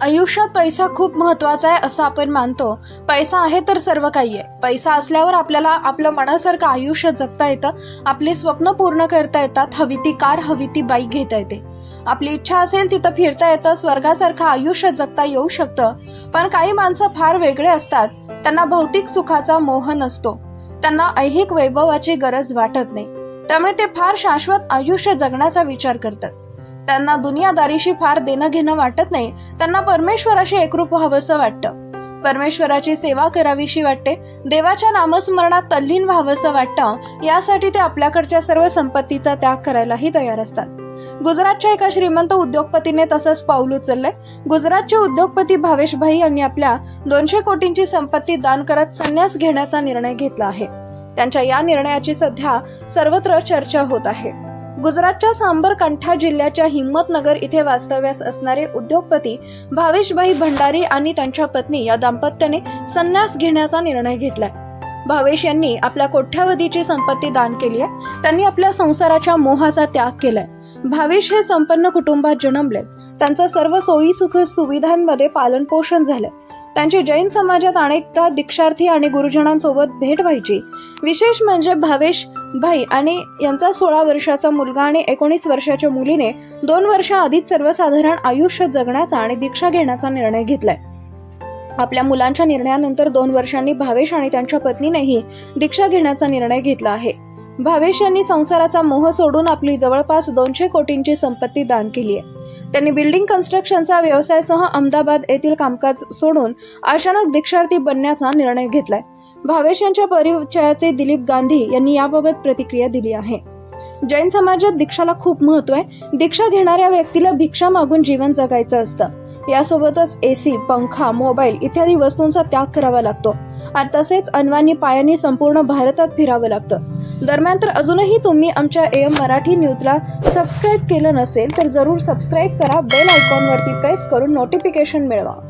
आयुष्यात पैसा खूप महत्त्वाचा आहे असं आपण मानतो. पैसा आहे तर सर्व काही आहे. पैसा असल्यावर आपल्याला आपलं मनासारखं आयुष्य जगता येतं. आपली स्वप्न पूर्ण करता येतात. हवी ती कार हवी ती बाईक घेता येते. आपली इच्छा असेल तिथं फिरता येतं. स्वर्गासारखं आयुष्य जगता येऊ शकतं. पण काही माणसं फार वेगळे असतात. त्यांना भौतिक सुखाचा मोह नसतो. त्यांना ऐहिक वैभवाची गरज वाटत नाही. त्यामुळे ते फार शाश्वत आयुष्य जगण्याचा विचार करतात. त्यांना दुनियादारीशी फार देणं घेणं वाटत नाही त्यांना परमेश्वराशी एकरूप व्हावंसं वाटतं. परमेश्वराची सेवा करावीशी वाटते देवाच्या नामस्मरणात तल्लीन व्हावंसं वाटतं यासाठी ते आपल्याकडच्या सर्व संपत्तीचा त्याग करायलाही तयार असतात. गुजरातच्या एका श्रीमंत उद्योगपतीने तसंच पाऊल उचललंय. गुजरातचे उद्योगपती भावेश भाई यांनी आपल्या दोनशे कोटींची संपत्ती दान करत संन्यास घेण्याचा निर्णय घेतला आहे. त्यांच्या या निर्णयाची सध्या सर्वत्र चर्चा होत आहे. गुजरातच्या सांबरकंठा जिल्ह्याच्या हिंमतनगर इथे वास्तव्यास असणारे उद्योगपती भावेशभाई भंडारी आणि त्यांच्या पत्नी या दाम्पत्याने संन्यास घेण्याचा निर्णय घेतलाय. भावेश यांनी आपल्या कोठ्यावधीची संपत्ती दान केली आहे. त्यांनी आपल्या संसाराच्या मोहाचा त्याग केलाय. भावेश हे संपन्न कुटुंबात जन्मले त्यांचं सर्व सोयी सुख सुविधांमध्ये पालनपोषण झालं त्यांची जैन समाजात अनेकदा दीक्षार्थी आणि गुरुजनांसोबत भेट व्हायची. विशेष म्हणजे भावेश भाई आणि यांचा सोळा वर्षाचा मुलगा आणि एकोणीस वर्षाच्या मुलीने दोन वर्षाआधीच सर्वसाधारण आयुष्य जगण्याचा आणि दीक्षा घेण्याचा निर्णय घेतलाय. आपल्या मुलांच्या निर्णयानंतर दोन वर्षांनी भावेश आणि त्यांच्या पत्नीनेही दीक्षा घेण्याचा निर्णय घेतला आहे. भावेश यांनी संसाराचा मोह सोडून आपली जवळपास दोनशे कोटींची संपत्ती दान केली आहे. त्यांनी बिल्डिंग कन्स्ट्रक्शनचा व्यवसायासह अहमदाबाद येथील कामकाज सोडून अचानक दीक्षार्थी बनण्याचा निर्णय घेतलाय. भावेश यांच्या परिचयाचे दिलीप गांधी यांनी याबाबत प्रतिक्रिया दिली आहे. जैन समाजात दीक्षाला खूप महत्त्व आहे. दीक्षा घेणाऱ्या व्यक्तीला भिक्षा मागून जीवन जगायचं असतं. यासोबतच एसी पंखा मोबाईल इत्यादी वस्तूंचा त्याग करावा लागतो. तसेच अनवानी पायांनी संपूर्ण भारतात फिरावं लागतं. दरम्यान तर अजूनही तुम्ही आमच्या एम मराठी न्यूजला सबस्क्राईब केलं नसेल तर जरूर सबस्क्राईब करा बेल आयकॉनवरती प्रेस करून नोटिफिकेशन मिळवा.